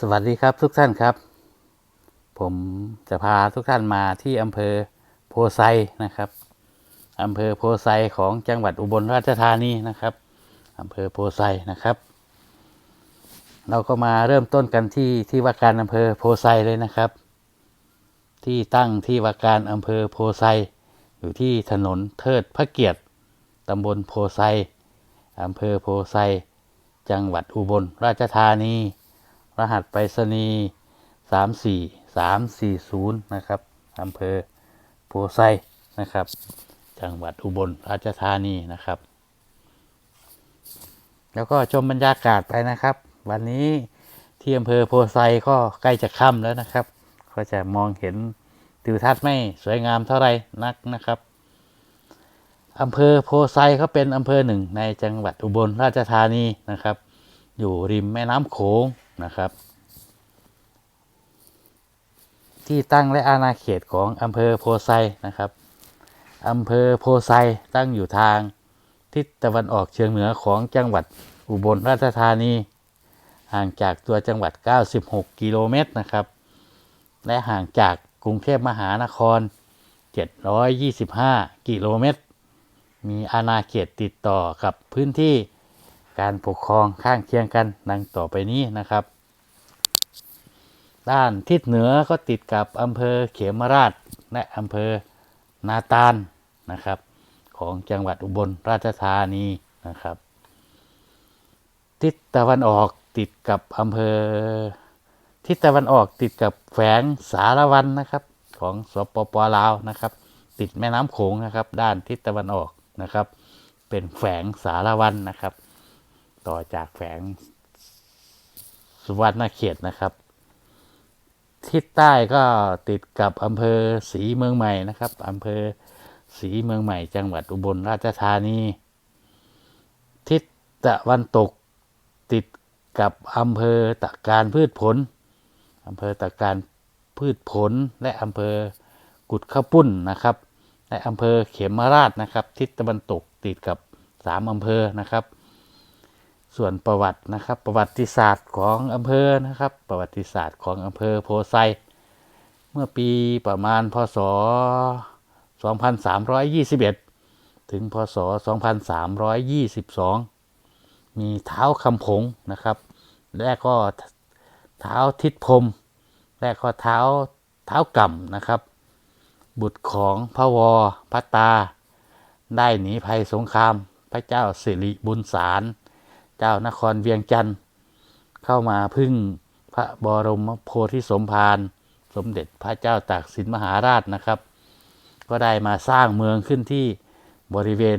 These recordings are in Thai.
สวัสดีครับทุกท่านครับ ผมจะพาทุกท่านมาที่อำเภอโพไซนะครับอำเภอโพไซของจังหวัดอุบลราชธานีนะครับอำเภอโพไซนะครับ เราก็มาเริ่มต้นกันที่ที่ว่าการอำเภอโพไซเลยนะครับ ที่ตั้งที่ว่าการอำเภอโพไซอยู่ที่ถนนเทิดพระเกียรติตำบลโพไซอำเภอโพไซจังหวัดอุบลราชธานี รหัสไปรษณีย์สามสี่สามสี่ศูนย์นะครับอำเภอโพไซนะครับ จังหวัดอุบลราชธานีนะครับ แล้วก็ชมบรรยากาศไปนะครับ วันนี้ที่อำเภอโพไซก็ใกล้จะค่ำแล้วนะครับ ก็จะมองเห็นทิวทัศน์ไม่สวยงามเท่าไหร่นักนะครับอำเภอโพไซเขาเป็นอำเภอหนึ่งในจังหวัดอุบลราชธานีนะครับ อยู่ริมแม่น้ำโขง นะครับ ที่ตั้งและอาณาเขตของอำเภอโพไซนะครับอำเภอโพไซตั้งอยู่ทางทิศตะวันออกเฉียงเหนือของจังหวัดอุบลราชธานี ห่างจากตัวจังหวัด 96 กิโลเมตรนะครับ และห่างจากกรุงเทพมหานคร 725 กิโลเมตร มีอาณาเขตติดต่อกับพื้นที่ การปกครองข้างเคียงกันดังต่อไปนี้นะครับ ด้านทิศเหนือก็ติดกับอำเภอเขมราชและอำเภอนาตาลนะครับ ของจังหวัดอุบลราชธานีนะครับ ทิศตะวันออกติดกับอำเภอทิศตะวันออกติดกับแฝงสารวันนะครับ ของสปปลาวนะครับ ติดแม่น้ำโขงนะครับ ด้านทิศตะวันออกนะครับ เป็นแฝงสารวันนะครับ ต่อจากแฝงสุวรรณเขตนะครับ ทิศใต้ก็ติดกับอำเภอศรีเมืองใหม่นะครับอำเภอศรีเมืองใหม่ จังหวัดอุบลราชธานี ทิศตะวันตกติดกับอำเภอตะการพืชผลอำเภอตะการพืชผลและอำเภอกุดข้าวปุ้นนะครับ และอำเภอเขมราชนะครับ ทิศตะวันตกติดกับสามอำเภอนะครับ ส่วนประวัตินะครับ ประวัติศาสตร์ของอำเภอนะครับ ประวัติศาสตร์ของอำเภอโพไซ เมื่อปีประมาณพศ 2321 ถึงพศ 2322 มีเท้าคำผงนะครับ และก็เท้าทิศพรมและก็เท้าเท้ากำนะครับ บุตรของพระวอพระตา ได้หนีภัยสงครามพระเจ้าสิริบุญสาร เจ้านครเวียงจันทร์เข้ามาพึ่งพระบรมโพธิสมภารสมเด็จพระเจ้าตากสินมหาราชนะครับ ก็ได้มาสร้างเมืองขึ้นที่บริเวณ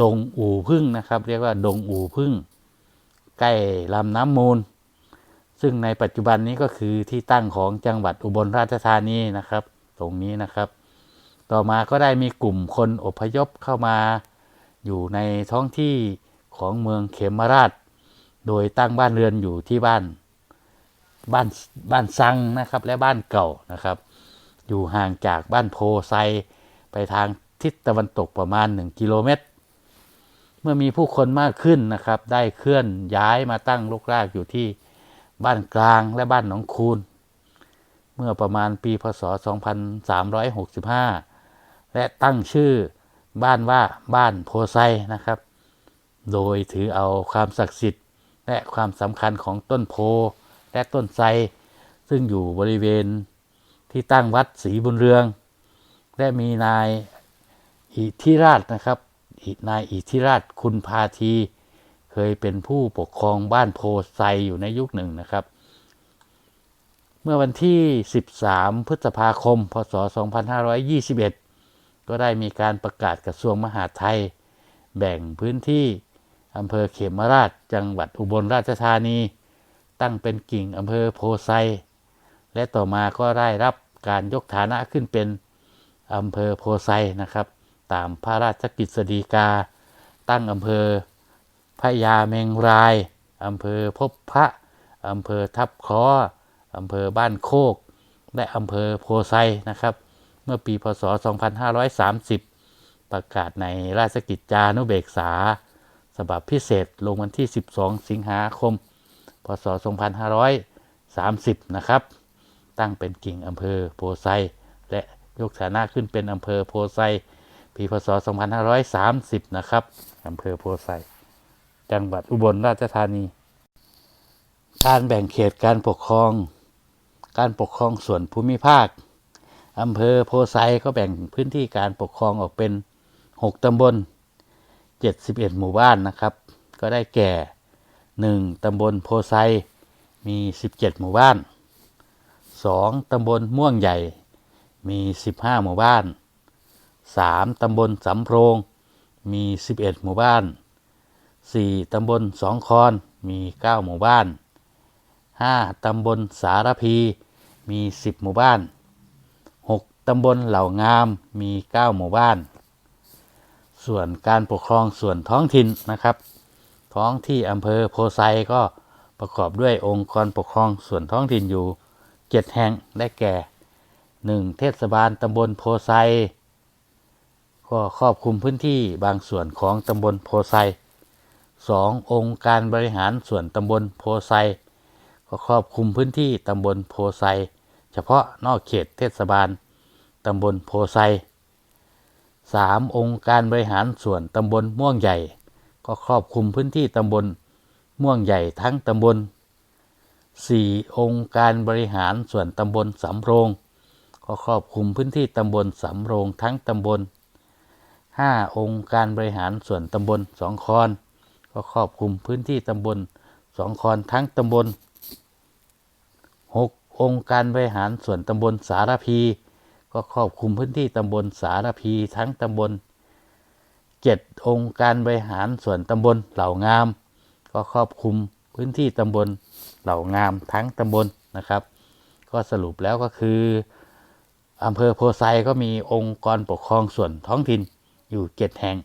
ดงอู่พึ่งนะครับ เรียกว่าดงอู่พึ่ง ใกล้ลำน้ำมูล ซึ่งในปัจจุบันนี้ก็คือที่ตั้งของจังหวัดอุบลราชธานีนะครับ ตรงนี้นะครับ ต่อมาก็ได้มีกลุ่มคนอพยพเข้ามาอยู่ในท้องที่ ของเมืองเขมราช โดยตั้งบ้านเรือนอยู่ที่บ้านบ้านบ้านซังนะครับ และบ้านเก่านะครับ อยู่ห่างจากบ้านโพไซไปทางทิศตะวันตกประมาณ 1 กิโลเมตร เมื่อมีผู้คนมากขึ้นนะครับ ได้เคลื่อนย้ายมาตั้งลกรากอยู่ที่บ้านกลางและบ้านหนองคูนเมื่อประมาณปีพศ 2365 และตั้งชื่อบ้านว่าบ้านโพไซนะครับ โดยถือเอาความศักดิ์สิทธิ์ และความสำคัญของต้นโพและต้นไทรซึ่งอยู่บริเวณที่ตั้งวัดศรีบุญเรือง และมีนายอิทธิราชนะครับนายอิทธิราชคุณพาที เคยเป็นผู้ปกครองบ้านโพไซอยู่ในยุคหนึ่งนะครับ เมื่อวันที่ 13 พฤษภาคม พศ 2521 ก็ได้มีการประกาศกระทรวงมหาดไทย แบ่งพื้นที่ อำเภอเขมราชจังหวัดอุบลราชธานี ตั้งเป็นกิ่งอำเภอโพไซ และต่อมาก็ได้รับการยกฐานะขึ้นเป็นอำเภอโพไซนะครับ ตามพระราชกฤษฎีกา ตั้งอำเภอพระยาเมงรายอำเภอพบพระอำเภอทับคออำเภอบ้านโคก และอำเภอโพไซนะครับ เมื่อปีพศ 2530 ประกาศในราชกิจจานุเบกษา ฉบับพิเศษลงวันที่ 12 สิงหาคม พศ 2530 นะครับ ตั้งเป็นกิ่งอำเภอโพไซ และยกฐานะขึ้นเป็นอำเภอโพไซ ปีพศ 2530 นะครับอำเภอโพไซ จังหวัดอุบลราชธานี การแบ่งเขตการปกครอง การปกครองส่วนภูมิภาคอำเภอโพไซก็แบ่งพื้นที่การปกครองออกเป็น 6 ตำบล 71 หมู่บ้านนะครับ ก็ได้แก่ 1. ตำบลโพไซมี 17 หมู่บ้าน 2. ตำบลม่วงใหญ่มี 15 หมู่บ้าน 3. ตำบลสำโพรงมี 11 หมู่บ้าน 4. ตำบลสองคอนมี 9 หมู่บ้าน 5. ตำบลสารพีมี 10 หมู่บ้าน 6. ตำบลเหล่างามมี 9 หมู่บ้าน ส่วนการปกครองส่วนท้องถิ่นนะครับ ท้องที่อำเภอโพไซก็ประกอบด้วยองค์กรปกครองส่วนท้องถิ่นอยู่7แห่งได้แก่ 1. เทศบาลตำบลโพไซก็ครอบคลุมพื้นที่บางส่วนของตำบลโพไซ 2. องค์การบริหารส่วนตำบลโพไซ ก็ครอบคลุมพื้นที่ตำบลโพไซ เฉพาะนอกเขตเทศบาลตำบลโพไซ 3. องค์การบริหารส่วนตำบลม่วงใหญ่ ก็ครอบคลุมพื้นที่ตำบลม่วงใหญ่ทั้งตำบล 4. องค์การบริหารส่วนตำบลสำโรง ก็ครอบคลุมพื้นที่ตำบลสำโรงทั้งตำบล 5. องค์การบริหารส่วนตำบลสองคอนก็ครอบคลุมพื้นที่ตำบลสองคอนทั้งตำบล 6. องค์การบริหารส่วนตำบลสารพี ก็ครอบคลุมพื้นที่ตำบลสารพี ทั้งตำบล 7. องค์การบริหารส่วนตำบลเหล่างาม ก็ครอบคลุมพื้นที่ตำบลเหล่างามทั้งตำบลนะครับ ก็สรุปแล้วก็คืออำเภอโพไซก็มีองค์กรปกครองส่วนท้องถิ่นอยู่เจ็ดแห่ง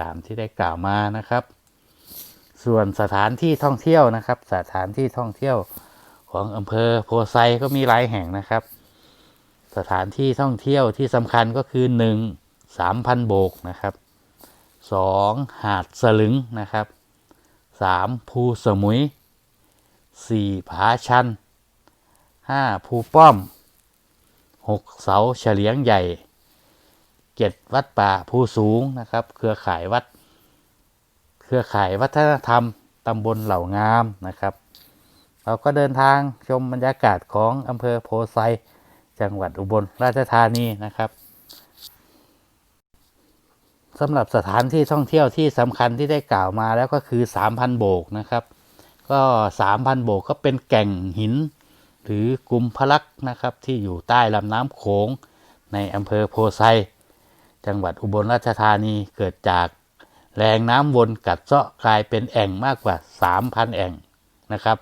ตามที่ได้กล่าวมานะครับ ส่วนสถานที่ท่องเที่ยวนะครับ สถานที่ท่องเที่ยวของอำเภอโพไซก็มีหลายแห่งนะครับ สถานที่ท่องเที่ยวที่สำคัญก็คือหนึ่งสามพันโบกนะครับสองหาดสลึงนะครับสามภูสมุยสี่ผาชันห้าภูป้อมหกเสาเฉลียงใหญ่เจ็ดวัดป่าภูสูงนะครับ เครือข่ายวัด เครือข่ายวัฒนธรรมตำบลเหล่างามนะครับ เราก็เดินทางชมบรรยากาศของอำเภอโพไซ จังหวัดอุบลราชธานีนะครับสำหรับสถานที่ท่องเที่ยวที่สำคัญที่ได้กล่าวมาแล้วก็คือ 3,000 โบกนะครับ ก็ 3,000 โบกก็เป็นแก่งหิน หรือกลุ่มพลักษ์นะครับ ที่อยู่ใต้ลำน้ำโขงในอำเภอโพไซจังหวัดอุบลราชธานีเกิดจากแรงน้ำวนกัดเซาะกลายเป็นแอ่งมากกว่า 3,000 แอ่งนะครับ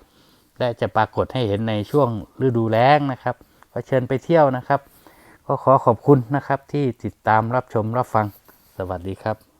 และจะปรากฏให้เห็นในช่วงฤดูแล้งนะครับ ขอเชิญไปเที่ยวนะครับ ก็ขอขอบคุณนะครับที่ติดตามรับชมรับฟังสวัสดีครับ